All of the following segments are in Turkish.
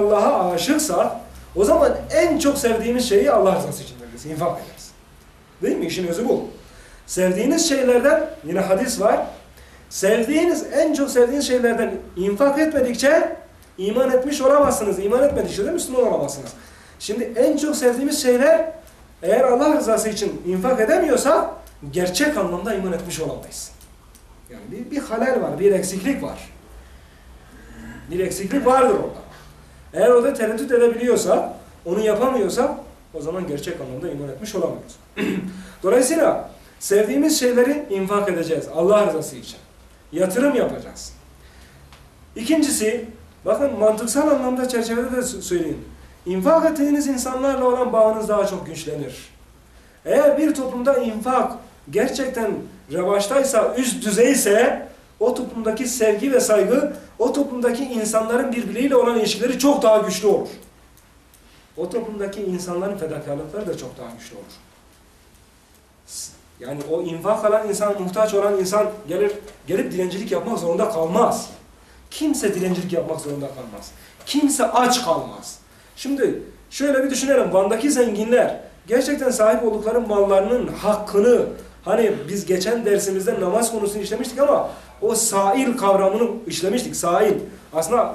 Allah'a aşıksa o zaman en çok sevdiğimiz şeyi Allah rızası için veririz, infak ederiz. Değil mi? İşin özü bu. Sevdiğiniz şeylerden, yine hadis var, sevdiğiniz, en çok sevdiğiniz şeylerden infak etmedikçe iman etmiş olamazsınız. İman etmedikçe de Müslüman olamazsınız. Şimdi en çok sevdiğimiz şeyler eğer Allah rızası için infak edemiyorsa gerçek anlamda iman etmiş olamayız. Yani bir, bir halel var, bir eksiklik var. Bir eksiklik vardır orada. Eğer orada tereddüt edebiliyorsa, onu yapamıyorsa o zaman gerçek anlamda iman etmiş olamıyoruz. Dolayısıyla sevdiğimiz şeyleri infak edeceğiz Allah rızası için. Yatırım yapacağız. İkincisi, bakın mantıksal anlamda çerçevede de söyleyeyim. İnfak ettiğiniz insanlarla olan bağınız daha çok güçlenir. Eğer bir toplumda infak gerçekten revaçtaysa, üst düzeyse o toplumdaki sevgi ve saygı, o toplumdaki insanların birbiriyle olan ilişkileri çok daha güçlü olur. O toplumdaki insanların fedakarlıkları da çok daha güçlü olur. Yani o infak alan insan, muhtaç olan insan gelir, gelip dilencilik yapmak zorunda kalmaz. Kimse dilencilik yapmak zorunda kalmaz. Kimse aç kalmaz. Şimdi şöyle bir düşünelim. Van'daki zenginler gerçekten sahip oldukları mallarının hakkını hani biz geçen dersimizde namaz konusunu işlemiştik ama o sail kavramını işlemiştik. Sail. Aslında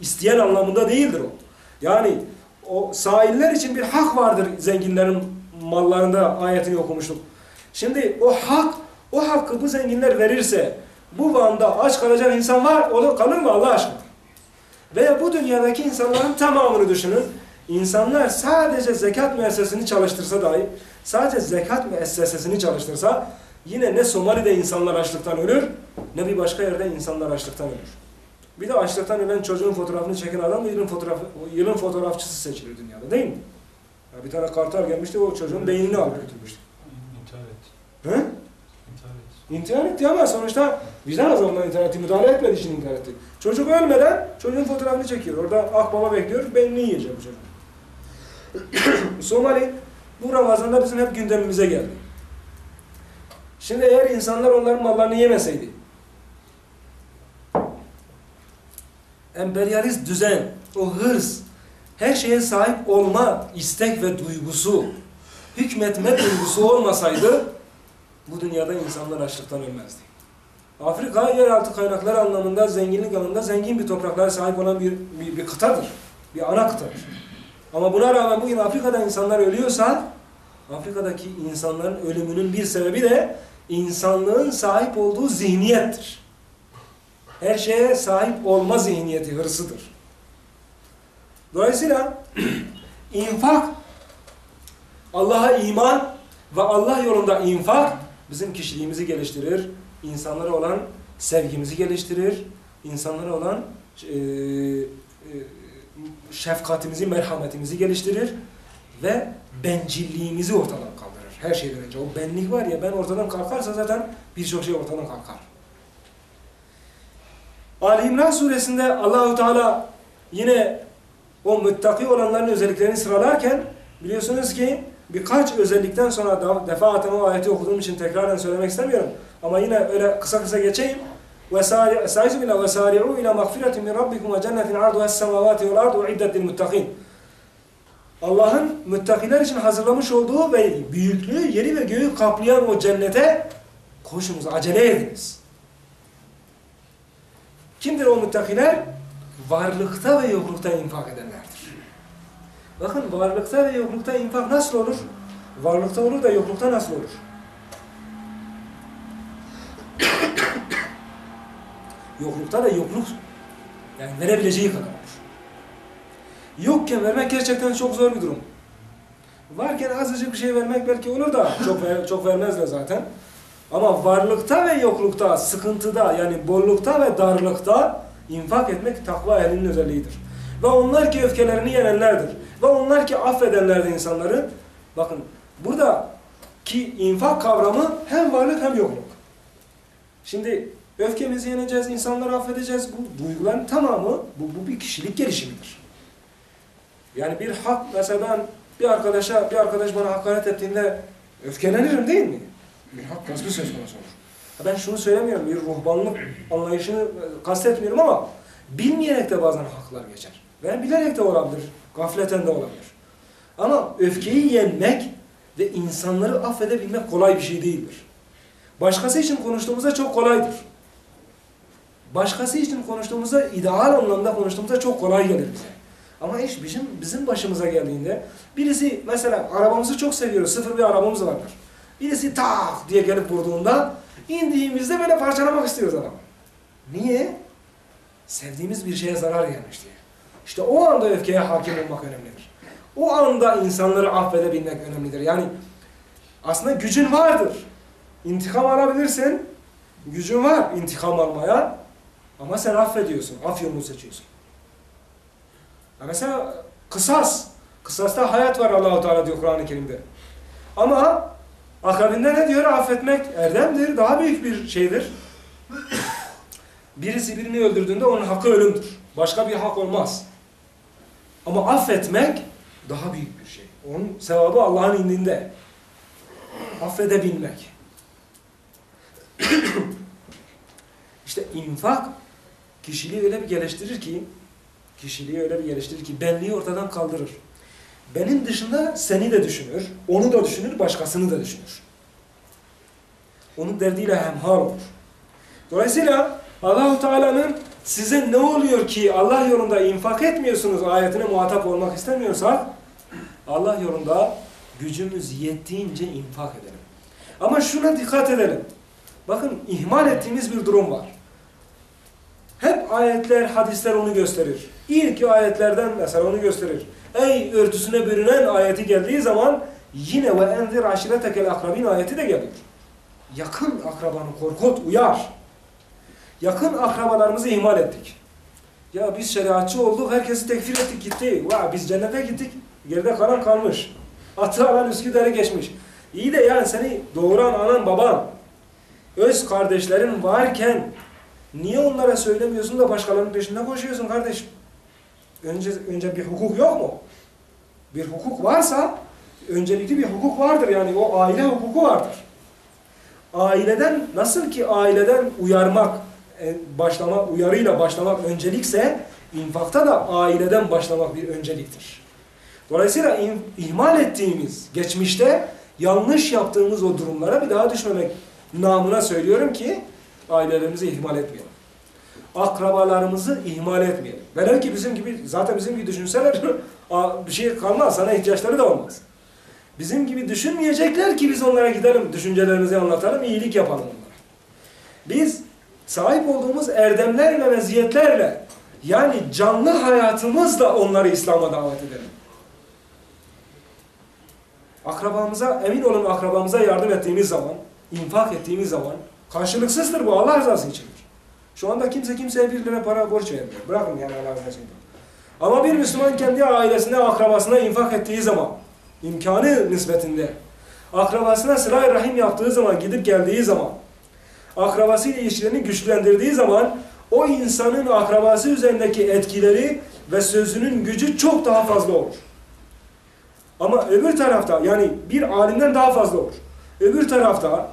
isteyen anlamında değildir o. Yani o sailler için bir hak vardır zenginlerin mallarında ayetini okumuştuk. Şimdi o hak, o hakkı bu zenginler verirse bu Van'da aç kalacak insan var, o da kalır mı Allah aşkına? Veya bu dünyadaki insanların tamamını düşünün. İnsanlar sadece zekat müessesesini çalıştırsa dahi, sadece zekat müessesesini çalıştırsa yine ne Somali'de insanlar açlıktan ölür, ne bir başka yerde insanlar açlıktan ölür. Bir de açlıktan ölen çocuğun fotoğrafını çeken adam yılın, fotoğrafı, yılın fotoğrafçısı seçilir dünyada değil mi? Ya bir tane kartal gelmişti, o çocuğun beynini alıp götürmüştü. İntihar et. He? İntihar et. İntihar etti ama sonuçta vicdan azabından intihar etti. Müdahale etmediği için intihar etti. Çocuk ölmeden çocuğun fotoğrafını çekiyor. Orada akbaba bekliyor. Beynini yiyecek bu çocuk. Somali bu Ramazan'da bizim hep gündemimize geldi. Şimdi eğer insanlar onların mallarını yemeseydi emperyalist düzen, o hırs, her şeye sahip olma istek ve duygusu, hükmetme duygusu olmasaydı bu dünyada insanlar açlıktan ölmezdi. Afrika yeraltı kaynakları anlamında, zenginlik anlamında zengin bir topraklara sahip olan bir, bir, bir kıtadır. Bir ana kıtadır. Ama buna rağmen bugün Afrika'da insanlar ölüyorsa, Afrika'daki insanların ölümünün bir sebebi de insanlığın sahip olduğu zihniyettir. Her şeye sahip olma zihniyeti, hırsıdır. Dolayısıyla infak, Allah'a iman ve Allah yolunda infak bizim kişiliğimizi geliştirir, insanlara olan sevgimizi geliştirir, insanlara olan e, e, şefkatimizi, merhametimizi geliştirir ve bencilliğimizi ortadan kaldırır. Her şeyden önce. O benlik var ya ben ortadan kalkarsa zaten birçok şey ortadan kalkar. Ali İmran suresinde Allahu Teala yine o müttaki olanların özelliklerini sıralarken biliyorsunuz ki birkaç özellikten sonra defaaten o ayeti okuduğum için tekrardan söylemek istemiyorum. Ama yine öyle kısa kısa geçeyim. Estaizu vesari'u ila mağfiretin min rabbikum ve cennetin arduha semavati vel ardu iddetil muttakin. Allah'ın müttakiler için hazırlamış olduğu ve büyüklüğü yeri ve göğü kaplayan o cennete koşunuz, acele ediniz. Kimdir o müttakiler? Varlıkta ve yoklukta infak edenlerdir. Bakın varlıkta ve yoklukta infak nasıl olur? Varlıkta olur da yoklukta nasıl olur? Yoklukta da yokluk yani verebileceği kadar olur. Yokken vermek gerçekten çok zor bir durum. Varken azıcık bir şey vermek belki olur da çok ver, çok vermezler zaten. Ama varlıkta ve yoklukta, sıkıntıda yani bollukta ve darlıkta infak etmek takva ehlinin özelliğidir. Ve onlar ki öfkelerini yenenlerdir. Ve onlar ki affedenlerdir insanları. Bakın burada ki infak kavramı hem varlık hem yokluk. Şimdi öfkemizi yeneceğiz, insanları affedeceğiz. Bu duyguların tamamı bu, bu bir kişilik gelişimidir. Yani bir hak mesela ben bir arkadaşa bir arkadaş bana hakaret ettiğinde öfkelenirim değil mi? Bir hak gaspı söz konusu olur. Ben şunu söylemiyorum, bir ruhbanlık anlayışını kastetmiyorum ama bilmeyerek de bazen haklar geçer. Ve bilerek de olabilir. Gafleten de olabilir. Ama öfkeyi yenmek ve insanları affedebilmek kolay bir şey değildir. Başkası için konuştuğumuzda çok kolaydır. Başkası için konuştuğumuzda, ideal anlamda konuştuğumuzda çok kolay gelir bize. Ama iş bizim, bizim başımıza geldiğinde birisi mesela arabamızı çok seviyoruz. Sıfır bir arabamız vardır. Birisi tak diye gelip vurduğunda indiğimizde böyle parçalamak istiyoruz adamı. Niye? Sevdiğimiz bir şeye zarar gelmiş diye. İşte o anda öfkeye hakim olmak önemlidir. O anda insanları affedebilmek önemlidir. Yani aslında gücün vardır. İntikam alabilirsin. Gücün var intikam almaya. Ama sen affediyorsun. Af yolunu seçiyorsun. Ya mesela kısas. Kısasta hayat var Allahu Teala diyor Kur'an-ı Kerim'de. Ama akabinde ne diyor? Affetmek erdemdir. Daha büyük bir şeydir. Birisi birini öldürdüğünde onun hakkı ölümdür. Başka bir hak olmaz. Ama affetmek daha büyük bir şey. Onun sevabı Allah'ın indinde. Affedebilmek. işte infak kişiliği öyle bir geliştirir ki kişiliği öyle bir geliştirir ki benliği ortadan kaldırır. Benim dışında seni de düşünür, onu da düşünür, başkasını da düşünür. Onun derdiyle hemhal olur. Dolayısıyla Allahu Teala'nın size ne oluyor ki Allah yolunda infak etmiyorsunuz ayetine muhatap olmak istemiyorsak Allah yolunda gücümüz yettiğince infak edelim. Ama şuna dikkat edelim. Bakın ihmal ettiğimiz bir durum var. Hep ayetler, hadisler onu gösterir. İlk ayetlerden mesela onu gösterir. Ey örtüsüne bürünen ayeti geldiği zaman yine ve enzir aşiretekel akrabin ayeti de geliyor. Yakın akrabanı korkut, uyar. Yakın akrabalarımızı ihmal ettik. Ya biz şeriatçı olduk, herkesi tekfir ettik gitti. Vay biz cennete gittik, geride kalan kalmış. Atı alan Üsküdar'ı geçmiş. İyi de yani seni doğuran anan baban, öz kardeşlerin varken niye onlara söylemiyorsun da başkalarının peşinden koşuyorsun kardeşim? Önce, önce bir hukuk yok mu? Bir hukuk varsa öncelikli bir hukuk vardır yani o aile hukuku vardır. Aileden nasıl ki aileden uyarmak, e, başlama, uyarıyla başlamak öncelikse infakta da aileden başlamak bir önceliktir. Dolayısıyla ihmal ettiğimiz geçmişte yanlış yaptığımız o durumlara bir daha düşmemek namına söylüyorum ki ailelerimizi ihmal etmeyelim. Akrabalarımızı ihmal etmeyelim. Velev ki bizim gibi, zaten bizim gibi düşünseler bir şey kalmaz, sana ihtiyaçları da olmaz. Bizim gibi düşünmeyecekler ki biz onlara gidelim, düşüncelerimizi anlatalım, iyilik yapalım onlara. Biz sahip olduğumuz erdemlerle, meziyetlerle, yani canlı hayatımızla onları İslam'a davet edelim. Akrabamıza, emin olun akrabamıza yardım ettiğimiz zaman, infak ettiğimiz zaman, karşılıksızdır bu Allah rızası içindir. Şu anda kimse kimseye bir lira para borç vermiyor. Bırakın yani Allah rızası için. Ama bir Müslüman kendi ailesine, akrabasına infak ettiği zaman, imkanı nispetinde, akrabasına sıla rahim yaptığı zaman, gidip geldiği zaman, akrabasıyla ilişkilerini güçlendirdiği zaman, o insanın akrabası üzerindeki etkileri ve sözünün gücü çok daha fazla olur. Ama öbür tarafta yani bir alimden daha fazla olur. Öbür tarafta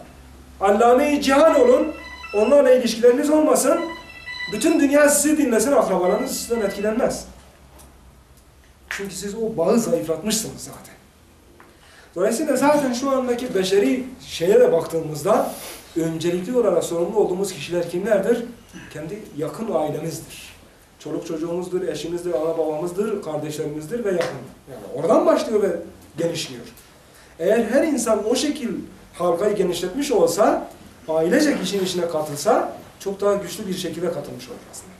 allame-i cihan olun, onlarla ilişkileriniz olmasın, bütün dünya sizi dinlesin, akrabalarınız sizden etkilenmez. Çünkü siz o bağı zayıflatmışsınız zaten. Dolayısıyla zaten şu andaki beşeri şeye de baktığımızda öncelikli olarak sorumlu olduğumuz kişiler kimlerdir? Kendi yakın ailemizdir. Çoluk çocuğumuzdur, eşimizdir, ana babamızdır, kardeşlerimizdir ve yakın. Yani oradan başlıyor ve genişliyor. Eğer her insan o şekil halkayı genişletmiş olsa, ailecek işin içine katılsa çok daha güçlü bir şekilde katılmış olur aslında.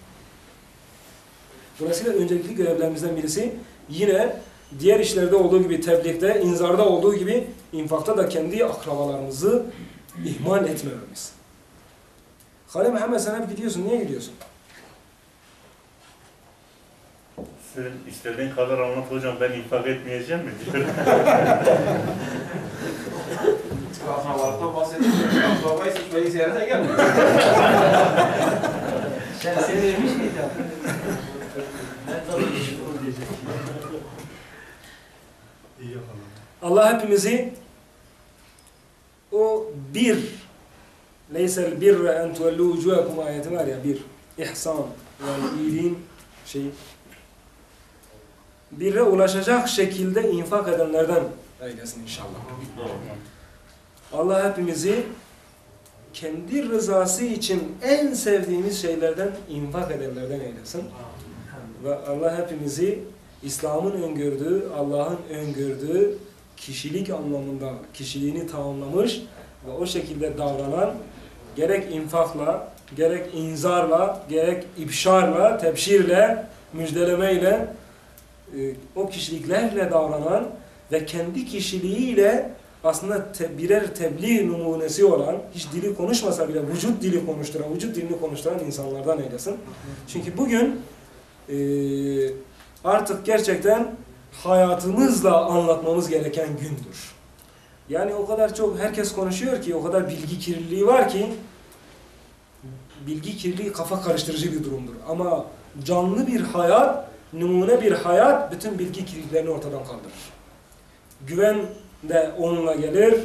Dolayısıyla öncelikli görevlerimizden birisi yine diğer işlerde olduğu gibi tebliğde, inzarda olduğu gibi infakta da kendi akrabalarımızı ihmal etmememiz. Halil Muhammed sen hep gidiyorsun. Niye gidiyorsun? Sen istediğin kadar anlat hocam ben infak etmeyeceğim mi diyor. Akrabalıktan bahsediyor. Akrabayı seçmeyi ziyarete gelmiyor. Sen sevilmiş miydin? Ben tabii ki bunu diyecek. İyi yapalım. Allah hepimizi o bir leysel birre en tuvellu ucuhakum ayeti var ya bir ihsan yani iyiliğin şeyi bire ulaşacak şekilde infak edenlerden eylesin inşallah. Allah hepimizi kendi rızası için en sevdiğimiz şeylerden infak edenlerden eylesin. Ve Allah hepimizi İslam'ın öngördüğü, Allah'ın öngördüğü kişilik anlamında kişiliğini tamamlamış ve o şekilde davranan gerek infakla, gerek inzarla, gerek ibşarla, tebşirle, müjdelemeyle e, o kişiliklerle davranan ve kendi kişiliğiyle aslında te- birer tebliğ numunesi olan, hiç dili konuşmasa bile vücut dili konuşturan, vücut dilini konuşturan insanlardan eylesin. Çünkü bugün e, artık gerçekten hayatımızla anlatmamız gereken gündür. Yani o kadar çok herkes konuşuyor ki, o kadar bilgi kirliliği var ki, bilgi kirliliği kafa karıştırıcı bir durumdur. Ama canlı bir hayat, numune bir hayat bütün bilgi kirliliklerini ortadan kaldırır. Güven de onunla gelir,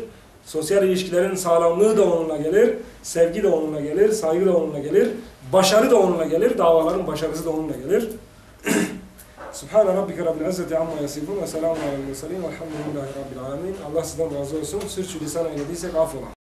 sosyal ilişkilerin sağlamlığı da onunla gelir, sevgi de onunla gelir, saygı da onunla gelir, başarı da onunla gelir, davaların başarısı da onunla gelir. Subhane rabbike rabbil izzeti amma yasifun ve selamun aleyhi ve sellem velhamdülillahi rabbil alemin. Allah sizden razı olsun. Sürçü lisan eylediysek affola.